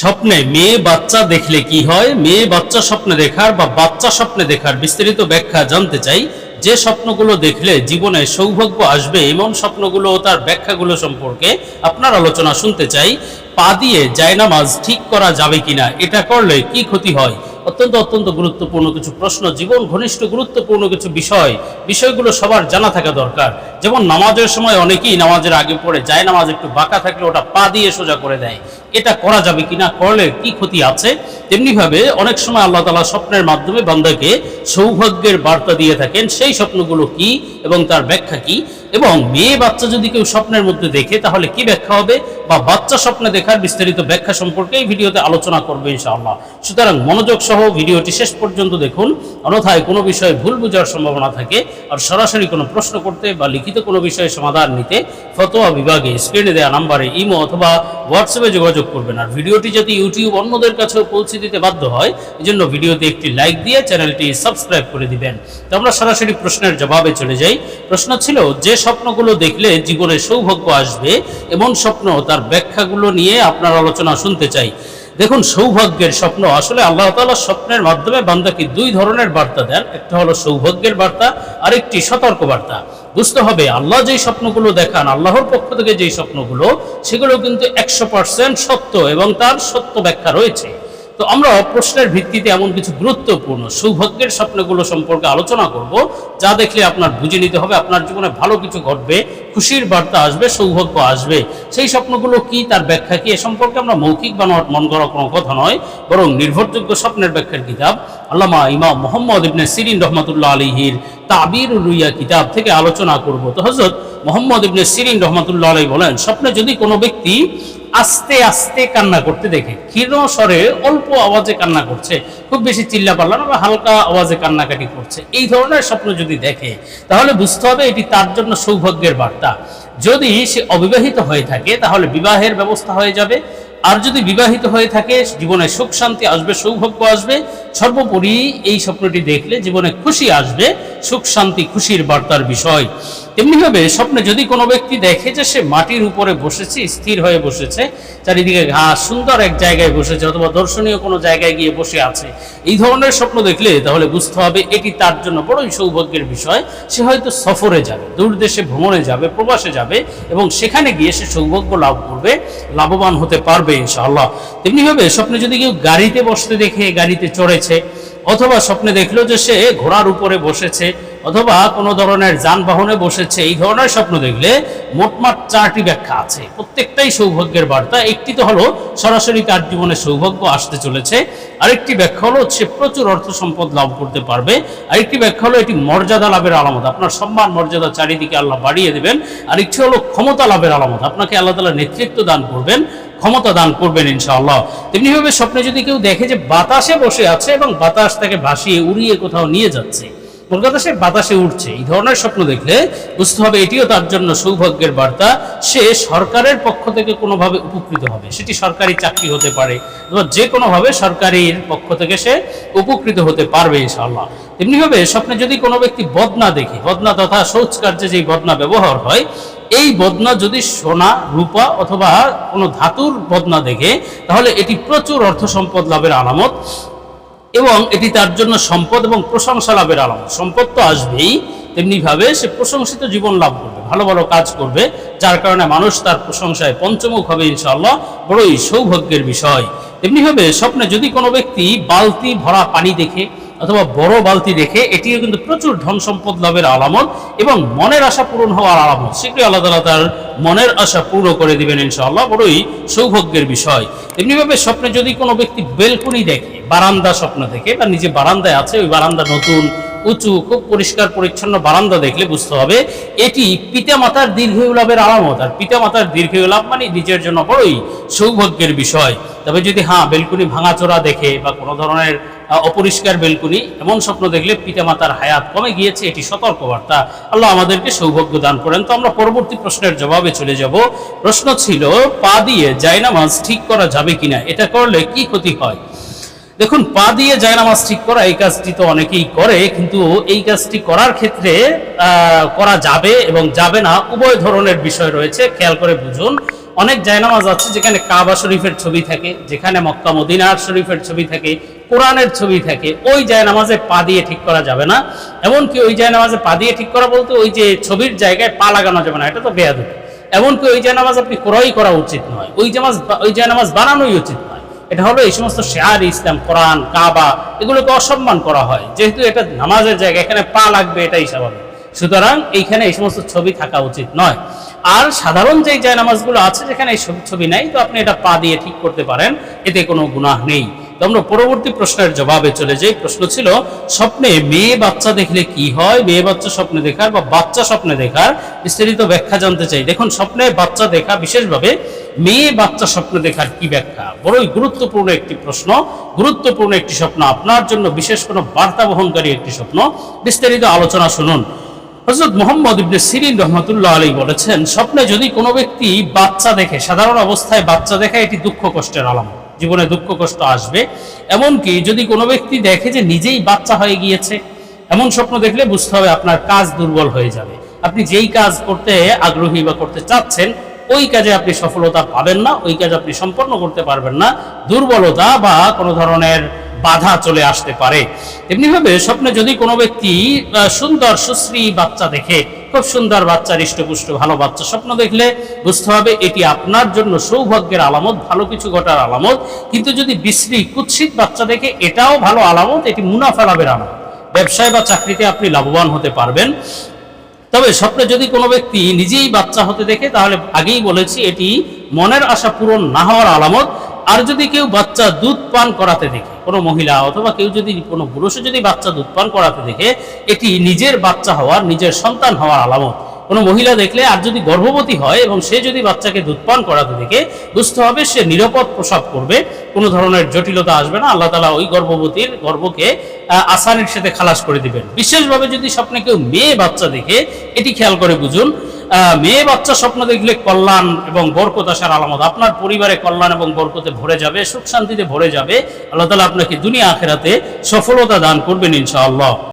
স্বপ্নে মেয়ে বাচ্চা দেখলে কি হয়? মেয়ে বাচ্চা স্বপ্নে দেখার বা বাচ্চা স্বপ্নে দেখার বিস্তারিত ব্যাখ্যা জানতে চাই। যে স্বপ্নগুলো দেখলে জীবনে সৌভাগ্য আসবে এমন স্বপ্নগুলো ও তার ব্যাখ্যাগুলো সম্পর্কে আপনার আলোচনা শুনতে চাই। পা দিয়ে জায়নামাজ ঠিক করা যাবে কিনা? এটা করলে কি ক্ষতি হয়? অত্যন্ত অত্যন্ত গুরুত্বপূর্ণ কিছু প্রশ্ন, জীবন ঘনিষ্ঠ, গুরুত্বপূর্ণ কিছু বিষয়, বিষয়গুলো সবার জানা থাকা দরকার। যেমন নামাজের সময় অনেকেই নামাজের আগে পড়ে, যায় নামাজ একটু বাঁকা থাকলে ওটা পা দিয়ে সোজা করে দেয়। এটা করা যাবে কিনা করলে কি ক্ষতি আছে? তেমনিভাবে অনেক সময় আল্লাহ তালা স্বপ্নের মাধ্যমে বান্দাকে সৌভাগ্যের বার্তা দিয়ে থাকেন, সেই স্বপ্নগুলো কি এবং তার ব্যাখ্যা কি? এবং মেয়ে বাচ্চা যদি কেউ স্বপ্নের মধ্যে দেখে, তাহলে কি ব্যাখ্যা হবে? বা বাচ্চা স্বপ্নে দেখার বিস্তারিত ব্যাখ্যা সম্পর্কে এই ভিডিওতে আলোচনা করবে ইনশাআল্লাহ। সুতরাং মনোযোগ সহ ভিডিওটি শেষ পর্যন্ত দেখুন। অন্যথায় কোনো বিষয়ে ভুল বোঝার সম্ভাবনা থাকে আর সরাসরি কোনো প্রশ্ন করতে বা লিখিত কোনো বিষয়ে সমাধান নিতে ফতোয়া বিভাগে স্ক্রিনে দেওয়া নাম্বারে ইমো অথবা হোয়াটসঅ্যাপে যোগাযোগ করবেন। আর ভিডিওটি যদি ইউটিউব অন্যদের কাছেও পৌঁছে দিতে বাধ্য হয়, এজন্য ভিডিওতে একটি লাইক দিয়ে চ্যানেলটি সাবস্ক্রাইব করে দিবেন। তো আমরা সরাসরি প্রশ্নের জবাবে চলে যাই। প্রশ্ন ছিল, যে স্বপ্নগুলো দেখলে জীবনে সৌভাগ্য আসবে, এমন স্বপ্ন তার ব্যাখ্যাগুলো নিয়ে আপনার আলোচনা শুনতে চাই। দেখুন, সৌভাগ্যের স্বপ্ন। আসলে আল্লাহ তালা স্বপ্নের মাধ্যমে বান্দাকে দুই ধরনের বার্তা দেন। একটা হলো সৌভাগ্যের বার্তা আর একটি সতর্ক বার্তা বুঝতে হবে, আল্লাহ যেই স্বপ্নগুলো দেখান, আল্লাহর পক্ষ থেকে যেই স্বপ্নগুলো, সেগুলো কিন্তু একশো পার্সেন্ট সত্য এবং তার সত্য ব্যাখ্যা রয়েছে। তো আমরা প্রশ্নের ভিত্তিতে এমন কিছু গুরুত্বপূর্ণ সৌভাগ্যের স্বপ্নগুলো সম্পর্কে আলোচনা করব, যা দেখলে আপনার বুঝে নিতে হবে, আপনার জীবনে ভালো কিছু ঘটবে, খুশির বার্তা আসবে, সৌভাগ্য আসবে। সেই স্বপ্নগুলো কি, তার ব্যাখ্যা কি, এ সম্পর্কে আমরা মৌখিক বা মন করা কোনো কথা নয়, বরং নির্ভরযোগ্য স্বপ্নের ব্যাখ্যার কিতাব। আল্লামা ইমাম মোহাম্মদ ইবনে সিরিন রহমতুল্লাহ আলীহির তাবির রুইয়া কিতাব থেকে আলোচনা করব। তো হজরত মোহাম্মদ ইবনে সিরিন রহমতুল্লাহ আলী বলেন, স্বপ্নে যদি কোনো ব্যক্তি আস্তে আস্তে কান্না করতে দেখে, ক্ষীণ স্বরে অল্প আওয়াজে কান্না করছে, খুব বেশি চিল্লা পাল্লা বা হালকা আওয়াজে কান্নাকাটি করছে, এই ধরনের স্বপ্ন যদি দেখে, তাহলে বুঝতে হবে এটি তার জন্য সৌভাগ্যের বার্তা। যদি সে অবিবাহিত হয়ে থাকে, তাহলে বিবাহের ব্যবস্থা হয়ে যাবে। আর যদি বিবাহিত হয়ে থাকে, জীবনে সুখ শান্তি আসবে, সৌভাগ্য আসবে। সর্বোপরি এই স্বপ্নটি দেখলে জীবনে খুশি আসবে। সুখ, শান্তি, খুশির বার্তার বিষয়। তেমনিভাবে স্বপ্নে যদি কোনো ব্যক্তি দেখে যে সে মাটির উপরে বসেছে, স্থির হয়ে বসেছে, চারিদিকে ঘাস, সুন্দর এক জায়গায় বসেছে অথবা দর্শনীয় কোনো জায়গায় গিয়ে বসে আছে, এই ধরনের স্বপ্ন দেখলে তাহলে বুঝতে হবে এটি তার জন্য বড়ই সৌভাগ্যের বিষয়। সে হয়তো সফরে যাবে, দূর দেশে ভ্রমণে যাবে, প্রবাসে যাবে এবং সেখানে গিয়ে সে সৌভাগ্য লাভ করবে, লাভবান হতে পারবে ইনশাআল্লাহ। তেমনিভাবে স্বপ্নে যদি কেউ গাড়িতে বসতে দেখে, গাড়িতে চড়েছে অথবা স্বপ্নে দেখল যে সে ঘোড়ার উপরে বসেছে, অথবা কোনো ধরনের যানবাহনে বসেছে, এই ধরনের স্বপ্ন দেখলে মোটমাট চারটি ব্যাখ্যা আছে। প্রত্যেকটাই সৌভাগ্যের বার্তা। একটি তো হলো, সরাসরি তার জীবনে সৌভাগ্য আসতে চলেছে। আরেকটি ব্যাখ্যা হলো, সে প্রচুর অর্থ সম্পদ লাভ করতে পারবে। আরেকটি ব্যাখ্যা হলো, এটি মর্যাদা লাভের আলামত। আপনার সম্মান, মর্যাদা চারিদিকে আল্লাহ বাড়িয়ে দেবেন। আর আরেকটি হলো, ক্ষমতা লাভের আলামত। আপনাকে আল্লাহ তালা নেতৃত্ব দান করবেন। ক্ষমতা দান করবেন ইনশাআল্লাহ। তেমনিভাবে স্বপ্নে যদি কেউ দেখে যে বাতাসে বসে আছে এবং বাতাস তাকে ভাসিয়ে উড়িয়ে কোথাও নিয়ে যাচ্ছে, কলকাতা সে বাতাসে উঠছে এই ধরনের স্বপ্ন দেখলে বুঝতে হবে এটিও তার জন্য সৌভাগ্যের বার্তা, সে সরকারের পক্ষ থেকে কোনোভাবে উপকৃত হবে। সেটি সরকারি চাকরি হতে পারে যে কোনোভাবে সরকারির পক্ষ থেকে সে উপকৃত হতে পারবে ইনশাআল্লাহ। তেমনিভাবে স্বপ্নে যদি কোনো ব্যক্তি বদনা দেখে, বদনা তথা শৌচ কার্যে যেই বদনা ব্যবহার হয়, এই বদনা যদি সোনা, রূপা অথবা কোনো ধাতুর বদনা দেখে, তাহলে এটি প্রচুর অর্থ সম্পদ লাভের আলামত এবং এটি তার জন্য সম্পদ এবং প্রশংসা লাভের আলামত। সম্পদ তো আসবেই, তেমনিভাবে সে প্রশংসিত জীবন লাভ করবে, ভালো ভালো কাজ করবে, যার কারণে মানুষ তার প্রশংসায় পঞ্চমুখ হবে ইনশাআল্লাহ, বড়ই সৌভাগ্যের বিষয়। তেমনিভাবে স্বপ্নে যদি কোনো ব্যক্তি বালতি ভরা পানি দেখে অথবা বড় বালতি রেখে এটিও কিন্তু প্রচুর ধন সম্পদ লাভের আলামত এবং মনের আশা পূরণ হওয়ার আলামত। শীঘ্রই আল্লাহ তালা তার মনের আশা পূর্ণ করে দিবেন ইনশাআল্লাহ। বড়ই সৌভাগ্যের বিষয়। এমনিভাবে স্বপ্নে যদি কোনো ব্যক্তি বেলকুনি দেখে, বারান্দা স্বপ্ন দেখে বা নিজে বারান্দায় আছে, ওই বারান্দা নতুন উঁচু, খুব পরিষ্কার, পরিচ্ছন্ন বারান্দা দেখলে বুঝতে হবে, এটি পিতামাতার দীর্ঘায়ু লাভের আলামত। আর পিতামাতার দীর্ঘায়ু লাভ মানে নিজের জন্য বড়ই সৌভাগ্যের বিষয়। তবে যদি হ্যাঁ বেলকুনি ভাঙাচোরা দেখে বা কোনো ধরনের অপরিষ্কার বেলকুনি, এমন স্বপ্ন দেখলে পিতামাতার হায়াত কমে গিয়েছে, এটি সতর্কবার্তা। আল্লাহ আমাদেরকে সৌভাগ্য দান করেন। তো আমরা পরবর্তী প্রশ্নের জবাবে চলে যাব। প্রশ্ন ছিল, পা দিয়ে জায়নামাজ ঠিক করা যাবে কিনা? এটা করলে কি ক্ষতি হয়? দেখুন, পা দিয়ে জায়নামাজ ঠিক করা, এই কাজটি তো অনেকেই করে, কিন্তু এই কাজটি করার ক্ষেত্রে করা যাবে এবং যাবে না, উভয় ধরনের বিষয় রয়েছে, খেয়াল করে বুঝুন। অনেক জায়নামাজ আছে যেখানে কাবা শরীফের ছবি থাকে, যেখানে মক্কা মদিনার শরীফের ছবি থাকে, কোরআনের ছবি থাকে, ওই জায়নামাজে পা দিয়ে ঠিক করা যাবে না। এমনকি ওই জায়নামাজে পা দিয়ে ঠিক করা বলতে ওই যে ছবির জায়গায় পা লাগানো যাবে না, এটা তো বেয়াদবি। এমনকি ওই জায়নামাজ আপনি ক্রয় করা উচিত নয়, ওই জামাজ ওই জায়নামাজ বানানোই উচিত নয়। এটা হলো এই সমস্ত শেয়ার, ইসলাম, কোরআন, কাবা, এগুলোকে অসম্মান করা হয়। যেহেতু এটা নামাজের জায়গা, এখানে পা লাগবে, এটাই স্বাভাবিক। সুতরাং এইখানে এই সমস্ত ছবি থাকা উচিত নয়। আর সাধারণ যে জায়নামাজগুলো আছে, যেখানে এই ছবি- নাই, তো আপনি এটা পা দিয়ে ঠিক করতে পারেন, এতে কোনো গুনাহ নেই। আমরা পরবর্তী প্রশ্নের জবাবে চলে যাই। প্রশ্ন ছিল, স্বপ্নে মেয়ে বাচ্চা দেখলে কি হয়? মেয়ে বাচ্চা স্বপ্নে দেখার বা বাচ্চা স্বপ্নে দেখার বিস্তারিত ব্যাখ্যা জানতে চাই। দেখুন, স্বপ্নে বাচ্চা দেখা বিশেষভাবে মেয়ে বাচ্চা স্বপ্ন দেখার কি ব্যাখ্যা? বড়ই গুরুত্বপূর্ণ একটি প্রশ্ন, গুরুত্বপূর্ণ একটি স্বপ্ন, আপনার জন্য বিশেষ কোনো বার্তা বহনকারী একটি স্বপ্ন। বিস্তারিত আলোচনা শুনুন। হজরত মোহাম্মদ ইবনে সিরিন রহমতুল্লাহ আলী বলেছেন, স্বপ্নে যদি কোনো ব্যক্তি বাচ্চা দেখে, সাধারণ অবস্থায় বাচ্চা দেখে এটি দুঃখ কষ্টের আলামত। জীবনে দুঃখ, কষ্ট আসবে। এমনকি যদি কোনো ব্যক্তি দেখে যে নিজেই বাচ্চা হয়ে গিয়েছে, এমন স্বপ্ন দেখলে বুঝতে হবে আপনার কাজ দুর্বল হয়ে যাবে। আপনি যেই কাজ করতে আগ্রহী বা করতে চাচ্ছেন, ওই কাজে আপনি সফলতা পাবেন না, ওই কাজ আপনি সম্পন্ন করতে পারবেন না। দুর্বলতা বা কোনো ধরনের বাধা চলে আসতে পারে। এমনিভাবে স্বপ্নে যদি কোনো ব্যক্তি সুন্দর, সুশ্রী বাচ্চা দেখে খুব সুন্দর বাচ্চা, হৃষ্টপুষ্ট, ভালো বাচ্চা। স্বপ্ন দেখলে বুঝতে হবে এটি আপনার জন্য সৌভাগ্যের আলামত, ভালো কিছু ঘটার আলামত। কিন্তু যদি বিশ্রী, কুৎসিত বাচ্চা দেখে এটাও ভালো আলামত, এটি মুনাফা লাভের আলামত। ব্যবসায় বা চাকরিতে আপনি লাভবান হতে পারবেন। তবে স্বপ্নে যদি কোনো ব্যক্তি নিজেই বাচ্চা হতে দেখে, তাহলে আগেই বলেছি, এটি মনের আশা পূরণ না হওয়ার আলামত। আর যদি কেউ বাচ্চা দুধ পান করাতে দেখে, কোনো মহিলা অথবা কেউ যদি, কোনো পুরুষে যদি বাচ্চা দুধ পান করাতে দেখে, এটি নিজের বাচ্চা হওয়ার, নিজের সন্তান হওয়ার আলামত। কোনো মহিলা দেখলে আর যদি গর্ভবতী হয় এবং সে যদি বাচ্চাকে দুধ পান করাতে দেখে বুঝতে হবে, সে নিরাপদ প্রসব করবে, কোনো ধরনের জটিলতা আসবে না। আল্লাহ তালা ওই গর্ভবতীর গর্ভকে আসানির সাথে খালাস করে দিবেন। বিশেষভাবে যদি স্বপ্নে কেউ মেয়ে বাচ্চা দেখে, এটি খেয়াল করে বুঝুন মেয়ে বাচ্চা স্বপ্ন দেখলে কল্যাণ এবং বরকত আসার আলামত। আপনার পরিবারে কল্যাণ এবং বরকতে ভরে যাবে, সুখ শান্তিতে ভরে যাবে। আল্লাহ তালা আপনাকে দুনিয়া আখেরাতে সফলতা দান করবেন ইনশাআল্লাহ।